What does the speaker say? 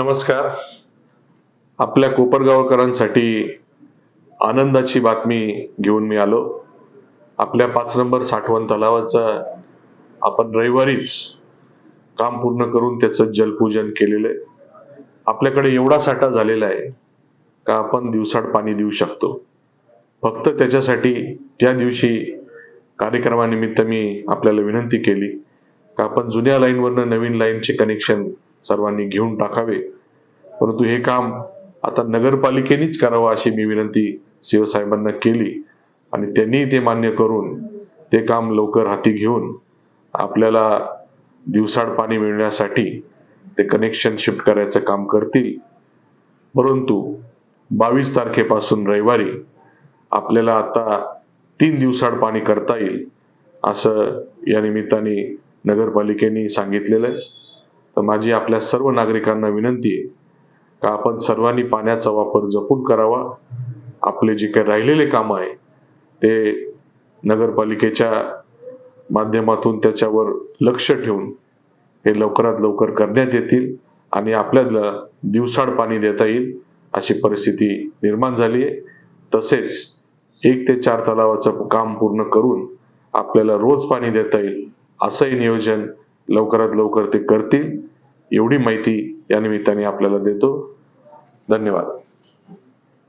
नमस्कार. आपल्या कोपरगावकरांसाठी आनंदाची बातमी घेऊन मी आलो. आपल्या पाच नंबर साठवण तलावाचं आपण रविवारीच काम पूर्ण करून त्याचं जलपूजन केलेलं आहे. आपल्याकडे एवढा साठा झालेला आहे का आपण दिवसाड पाणी देऊ शकतो? फक्त त्याच्यासाठी त्या दिवशी कार्यक्रमानिमित्त मी आपल्याला विनंती केली का आपण जुन्या लाईनवरनं नवीन लाईनचे कनेक्शन सर्वांनी घेऊन टाकावे. परंतु हे काम आता नगरपालिकेनेच करावं अशी मी विनंती शिवसाहेबांना केली. आणि त्यांनी ते मान्य करून ते काम लवकर हाती घेऊन आपल्याला दिवसाड पाणी मिळण्यासाठी ते कनेक्शन शिफ्ट करायचं काम करतील. परंतु बावीस तारखेपासून रविवारी आपल्याला आता तीन दिवसाड पाणी करता येईल असं या निमित्ताने नगरपालिकेने सांगितलेलं आहे. तर माझी आपल्या सर्व नागरिकांना विनंती आहे का आपण सर्वांनी पाण्याचा वापर जपून करावा. आपले जे काही राहिलेले कामं आहे ते नगरपालिकेच्या माध्यमातून त्याच्यावर लक्ष ठेवून हे लवकरात लवकर करण्यात येतील आणि आपल्याला दिवसाड पाणी देता येईल अशी परिस्थिती निर्माण झाली आहे. तसेच एक ते चार तलावाचं काम पूर्ण करून आपल्याला रोज पाणी देता येईल असंही नियोजन लवकरात लवकर ते करतील. एवढी माहिती या निमित्ताने आपल्याला देतो. धन्यवाद.